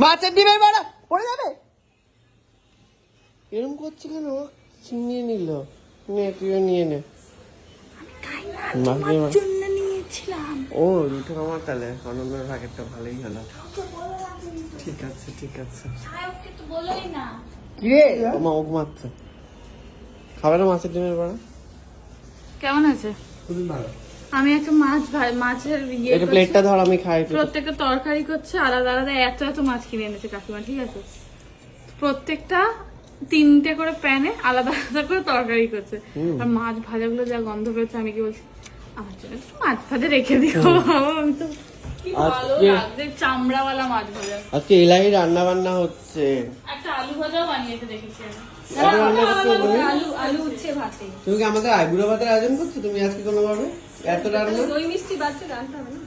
মাছের ডিমের বড়া পড়ে যাবে? এরকম করছে কেন? ছিনিয়ে নিল। নে তুইও নিয়ে নে। মাছ দিয়ে মাছ- জন্য নিয়েছিলাম। ও দুটো আমার তাহলে। অনন্যের ভাগেরটা ভালোই হলো। ঠিক আছে ঠিক আছে। সাহেবকে তো বলোই না। কিরে? মা ও ঘুমাচ্ছে খাবে না মাছের ডিমের বড়া? কেমন আছে? খুবই ভালো। আমি একটা মাছ মাছের ইয়ে এটা প্লেটটা ধর আমি খাই প্রত্যেকটা তরকারি করছে আলাদা আলাদা এত এত মাছ কিনে এনেছে কাকিমা ঠিক আছে? প্রত্যেকটা তিনটে করে প্যানে আলাদা আলাদা করে তরকারি করছে। আর মাছ ভাজাগুলো যা গন্ধ পেয়েছে আমি কি বলছি আমার জন্য একটু মাছ ভাজা রেখে দিও আমি তো চামড়াওয়ালা মাছ ভাজা। আজকে এলাহি রান্না বান্না হচ্ছে। একটা আলু ভাজাও বানিয়েছে দেখেছি আমি। তুমি আলু আলু উচ্ছে ভাতে। তুমি কি আমাদের আইবুড়ো ভাতের আয়োজন করছ? তুমি আজকে কোনো ভাবে এত রান্না? দই মিষ্টি বাচ্চা রান্না হবে না?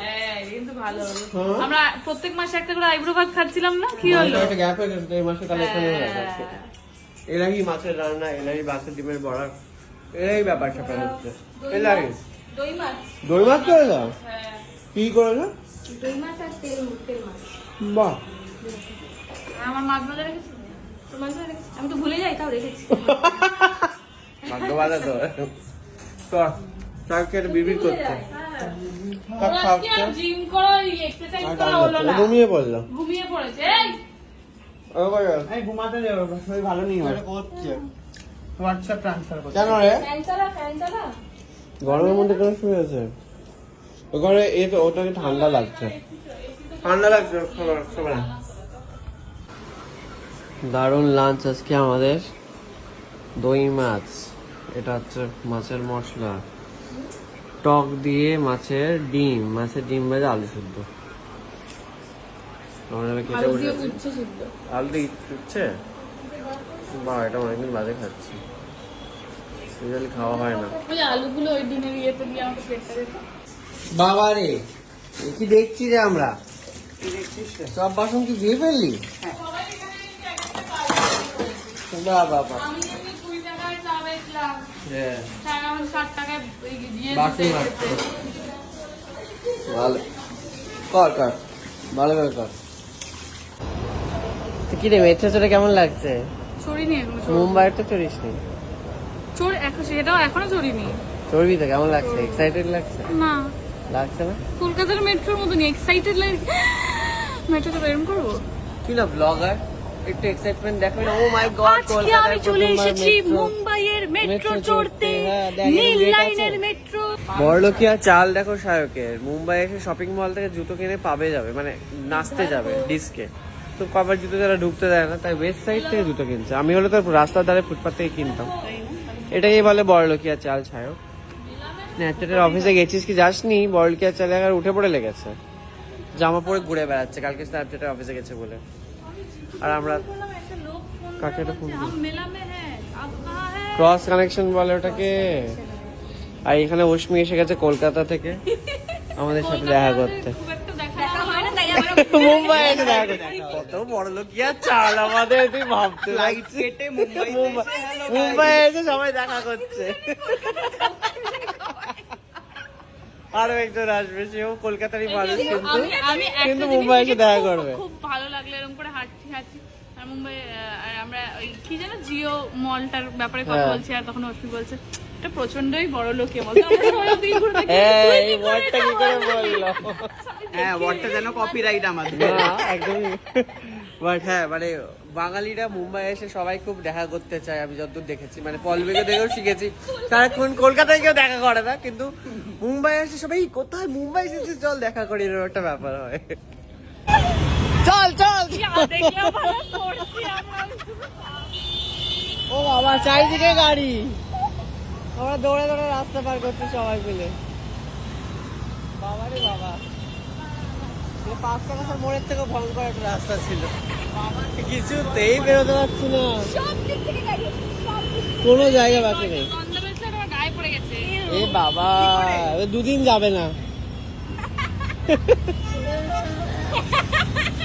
হ্যাঁ, কিন্তু ভালো হলো। হ্যাঁ। আমরা প্রত্যেক মাসে একটা করে আইব্রো ভাত খাচ্ছিলাম না? কি হলো? একটা গ্যাপ হয়ে গেছে এই মাসে তাহলে এখানে হয়ে মাছের রান্না এলাহি মাছের ডিমের বড়া এলাই ব্যাপার স্যাপার হচ্ছে। এলাহি দই মাছ। দই মাছ করে দাও হ্যাঁ। কি করে দাও দই মাছ আর তেল তেল মাছ। বাহ। আমার মাছ ভাজা রেখেছি? তোর মাছ ভাজা রেখেছি? আমি তো ভুলে যাই তাও রেখেছি। তো। তো চারকে বিবির করতে। হ্যাঁ। তো। জিম করা এক্সারসাইজ করা হলো না। ঘুমিয়ে পড়ল। ঘুমিয়ে পড়েছে এই। ও ভাই এই ঘুমাতে যাব শরীর ভালো নেই আমার। করছে। হোয়াটসঅ্যাপ ট্রান্সফার করতে কেন রে? ফ্যান চালা ফ্যান চালা। গরমের মধ্যে কেন শুয়ে আছে? ও ঘরে এ তো ওটাকে ঠান্ডা লাগছে। ঠান্ডা লাগছে খাবার খাবার দারুণ লাঞ্চ আজকে আমাদের। দই মাছ এটা হচ্ছে মাছের মশলা। টক দিয়ে মাছের ডিম মাছের ডিম ভাজা আলু দিয়ে সিদ্ধ। আলু দিয়ে উঠছে বা এটা অনেকদিন বাদে খাচ্ছি। খাওয়া হয় না। ওই আলুগুলো ওই দিনের ইয়েতে দিয়ে আমাকে প্লেটটা দেখো বাবা রে কি দেখছি রে আমরা? সব বাসন কি ধুয়ে ফেললি? বাহ মাজতে। ভালো। কর কর। ভালো করে কর। কি রে মেট্রো চড়ে কেমন লাগছে? চড়িনি চড়- তো চড়িস নি চড় এখন সেটাও এখনও চড়িনি। চড়বি তো কেমন লাগছে? এক্সাইটেড লাগছে? না। লাগছে না? কলকাতার মেট্রোর মতনই এক্সাইটেড লাগে মেট্রো চড়ে এরকম করব? তুই না ব্লগার একটু এক্সাইটমেন্ট দেখবি ও মাই গড আজকে আমি চলে এসেছি মুম্বাইয়ের মেট্রো চড়তে, হ্যাঁ, দেখ, নীল লাইনের মেট্রো বড়লোকিয়া চাল দেখো শায়কের। মুম্বাই এসে শপিং মল থেকে জুতো কিনে পাবে যাবে মানে নাচতে যাবে ডিস্কে তো কবার জুতো যারা ঢুকতে দেয় না তাই ওয়েস্ট সাইড থেকে জুতো কিনছে। আমি হলে তো রাস্তার ধারে ফুটপাথ থেকে কিনতাম। এটাকেই বলে বড়লোকিয়া চাল ছায়ক। ন্যাচারের অফিসে গেছিস কি যাসনি? বড়লোকিয়া চালে আর উঠে পড়ে লেগেছে। জামা পরে ঘুরে বেড়াচ্ছে। কালকে স্ন্যাপচ্যাটের অফিসে গেছে বলে। আর আমরা কাকে এটা ফোন ক্রস কানেকশন বলে ওটাকে। আর এখানে অশ্মি এসে গেছে কলকাতা থেকে। আমাদের সাথে দেখা করতে। মুম্বাই এসে দেখা কত বড় লোক। কি আর চাল মুম্বাই এসে সবাই দেখা করছে। আরও একজন আসবে সেও কলকাতারই মানুষ কিন্তু। কিন্তু মুম্বাই এসে দেখে করবে। খুব ভালো লাগল এরকম করে হাঁটছি হাঁটছি। মুম্বাই আর আমরা ওই কি যেন জিও মলটার ব্যাপারে কথা হ্যাঁ। বলছি আর তখন অশ্মি বলছে এটা প্রচন্ডই বড় লোকে মল আমরা সবাই ওদিকে ঘুরে দেখি, এই, কি করে ওয়ার্ডটা কি এটা করে বললি? বলল? হ্যাঁ ওয়ার্ডটা যেন কপিরাইট আমাদের। একদমই। বাট হ্যাঁ মানে বাঙালিরা মুম্বাই এসে সবাই খুব দেখা করতে চায় আমি যতদূর দেখেছি। মানে পলবেগে দেখেও শিখেছি। তারা কোন কলকাতায় কেউ দেখা করে না কিন্তু মুম্বাই এসে সবাই কোথায় মুম্বাই এসেছে চল দেখা করি। এরকম একটা ব্যাপার হয়। চল চল। ও বাবা চারিদিকে গাড়ি। আমরা দৌড়ে দৌড়ে রাস্তা পার করছি সবাই মিলে। বাবা। রে বাবা পাঁচ মোড়ের থেকে ভয়ঙ্কর একটা রাস্তা ছিল। কিছুতেই বেরোতে পারছি না। কোনো জায়গা বাকি নেই। এ বাবা দুদিন যাবে না।